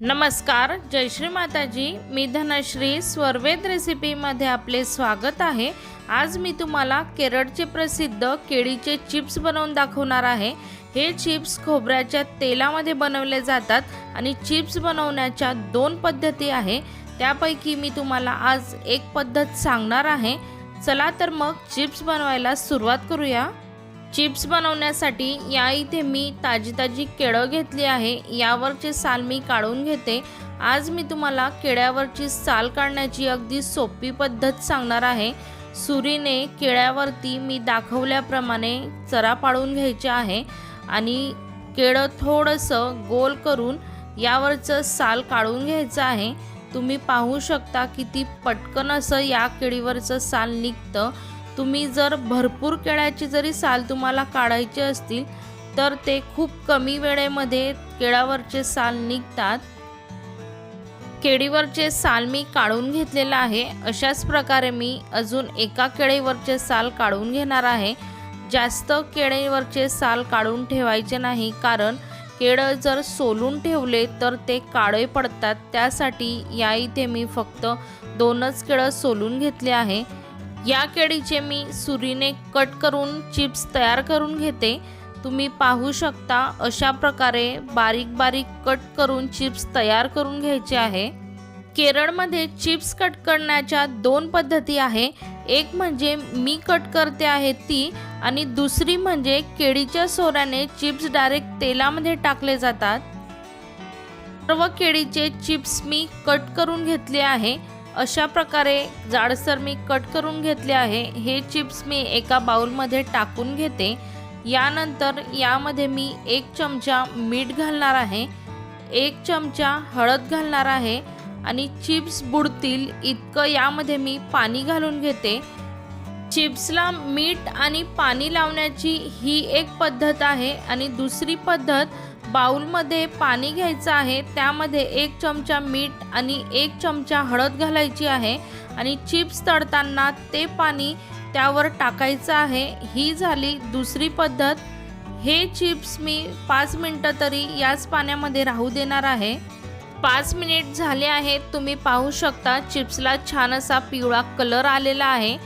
नमस्कार जय श्री माताजी. मी धनश्री स्वर्वेद रेसिपीमध्ये आपले स्वागत आहे. आज मी तुम्हाला केरळचे प्रसिद्ध केळीचे चिप्स बनवून दाखवणार आहे. हे चिप्स खोबऱ्याच्या तेलामध्ये बनवले जातात आणि चिप्स बनवण्याच्या दोन पद्धती आहे. त्यापैकी मी तुम्हाला आज एक पद्धत सांगणार आहे. चला तर मग चिप्स बनवायला सुरुवात करूया. चिप्स बनवण्यासाठी या इथे मी ताजी ताजी केळं घेतली आहे. यावरचे साल मी काढून घेते. आज मी तुम्हाला केळ्यावरची साल काढण्याची अगदी सोपी पद्धत सांगणार आहे. सुरीने केळ्यावरती मी दाखवल्याप्रमाणे चरा पाडून घ्यायचे आहे आणि केळं थोडंसं गोल करून यावरचं साल काढून घ्यायचं आहे. तुम्ही पाहू शकता किती पटकन असं या केळीवरचं साल निघतं. तुम्ही जर भरपूर केळ्याची जरी साल तुम्हाला काढायची असतील तर ते खूप कमी वेळेमध्ये केळावरचे साल निघतात. केळीवरचे साल मी काढून घेतलेलं आहे. अशाच प्रकारे मी अजून एका केळीवरचे साल काढून घेणार आहे. जास्त केळीवरचे साल काढून ठेवायचे नाही कारण केळं जर सोलून ठेवले तर ते काळे पडतात. त्यासाठी या इथे मी फक्त दोनच केळं सोलून घेतले आहे. या केळीचे मी सुरीने कट करून चिप्स तयार करून घेते. तुम्ही पाहू शकता अशा प्रकारे बारीक बारीक कट करून चिप्स तयार करून घ्यायचे आहे. केरळमध्ये चिप्स कट करण्याच्या दोन पद्धती आहे. एक म्हणजे मी कट करते आहे ती आणि दुसरी म्हणजे केळीच्या सोऱ्याने चिप्स डायरेक्ट तेलामध्ये टाकले जातात. सर्व केळीचे चिप्स मी कट करून घेतले आहे. अशा प्रकारे जाडसर मी कट करून घेतले आहे. हे चिप्स मी एका बाउलमध्ये टाकून घेते. यानंतर यामध्ये मी एक चमचा मीठ घालणार आहे. एक चमचा हळद घालणार आहे. आणि चिप्स बुडतील इतकं यामध्ये मी पाणी घालून घेते. चिप्सला मीठ आणि पाणी लावण्याची ही एक पद्धत आहे. आणि दुसरी पद्धत बाउलमध्ये पाणी घ्यायचं आहे. त्यामध्ये एक चमचा मीठ आणि एक चमचा हळद घालायची आहे आणि चिप्स तळताना ते पाणी त्यावर टाकायचं आहे. ही झाली दुसरी पद्धत. हे चिप्स मी पाच मिनटं तरी याच पाण्यामध्ये राहू देणार आहे. पाच मिनिट झाले आहेत. तुम्ही पाहू शकता चिप्सला छान असा पिवळा कलर आलेला आहे.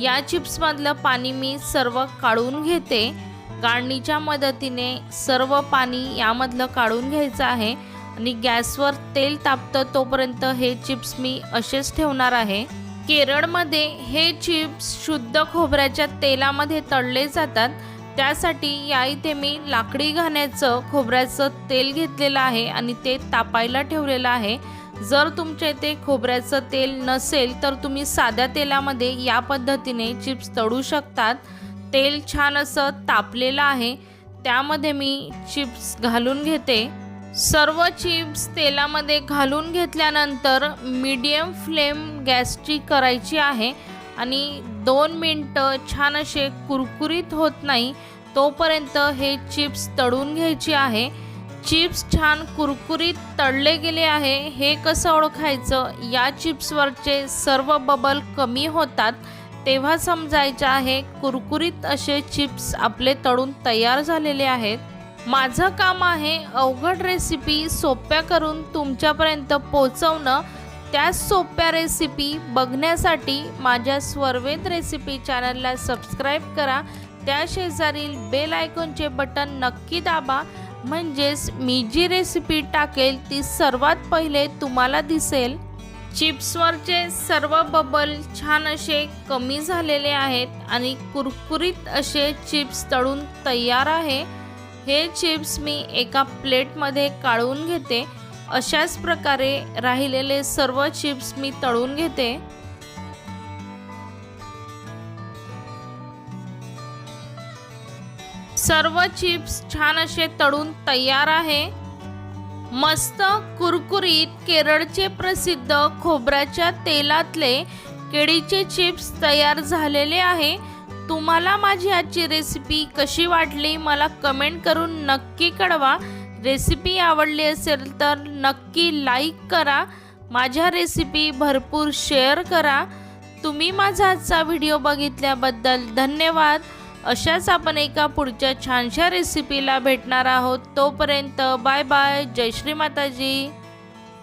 या चिप्समधलं पाणी मी सर्व काढून घेते. गाळणीच्या मदतीने सर्व पाणी यामधलं काढून घ्यायचं आहे आणि गॅसवर तेल तापतं तोपर्यंत हे चिप्स मी असेच ठेवणार आहे. केरळमध्ये हे चिप्स शुद्ध खोबऱ्याच्या तेलामध्ये तळले जातात. त्यासाठी या इथे मी लाकडी घाण्याचं खोबऱ्याचं तेल घेतलेलं आहे आणि ते तापायला ठेवलेलं आहे. जर तुमच्या इथे खोबऱ्याचं तेल नसेल तर तुम्ही साध्या तेलामध्ये या पद्धतीने चिप्स तळू शकतात. तेल छान असं तापलेलं आहे. त्यामध्ये मी चिप्स घालून घेते. सर्व चिप्स तेलामध्ये घालून घेतल्यानंतर मीडियम फ्लेम गॅसची करायची आहे आणि दोन मिनटं छान असे कुरकुरीत होत नाही तोपर्यंत हे चिप्स तळून घ्यायची आहे. चिप्स छान कुरकुरीत तळले गेले आहे. हे कसं ओळखायचं? या चिप्सवरचे सर्व बबल कमी होतात. तेव्हा समजायचे आहे कुरकुरीत असे चिप्स आपले तळून तयार झालेले आहेत. माझं काम आहे अवघड रेसिपी सोप्या करून तुमच्यापर्यंत पोचवणं त्याच सोप्या रेसिपी बघण्यासाठी माझ्या स्वर्वेद रेसिपी चॅनलला सबस्क्राईब करा. त्या शेजारील बेल आयकॉनचे बटन नक्की दाबा. म्हणजेच मी जी रेसिपी टाकेल ती सर्वात पहिले तुम्हाला दिसेल. चिप्सवरचे सर्व बबल छान असे कमी झालेले आहेत आणि कुरकुरीत असे चिप्स तळून तयार आहे. हे चिप्स मी एका प्लेटमध्ये काढून घेते. अशाच प्रकारे राहिलेले सर्व चिप्स मी तळून घेते. सर्व चिप्स छान असे तळून तयार आहे. मस्त कुरकुरीत केरळचे प्रसिद्ध खोबऱ्याच्या तेलातले केळीचे चिप्स तयार झालेले आहे. तुम्हाला माझी आजची रेसिपी कशी वाटली मला कमेंट करून नक्की कळवा. रेसिपी आवडली असेल तर नक्की लाईक करा. माझ्या रेसिपी भरपूर शेअर करा. तुम्ही माझा आजचा व्हिडिओ बघितल्याबद्दल धन्यवाद. अशाच आपण एका पुढच्या छानशा रेसिपीला भेटणार आहोत. तोपर्यंत बाय बाय जय श्री माताजी.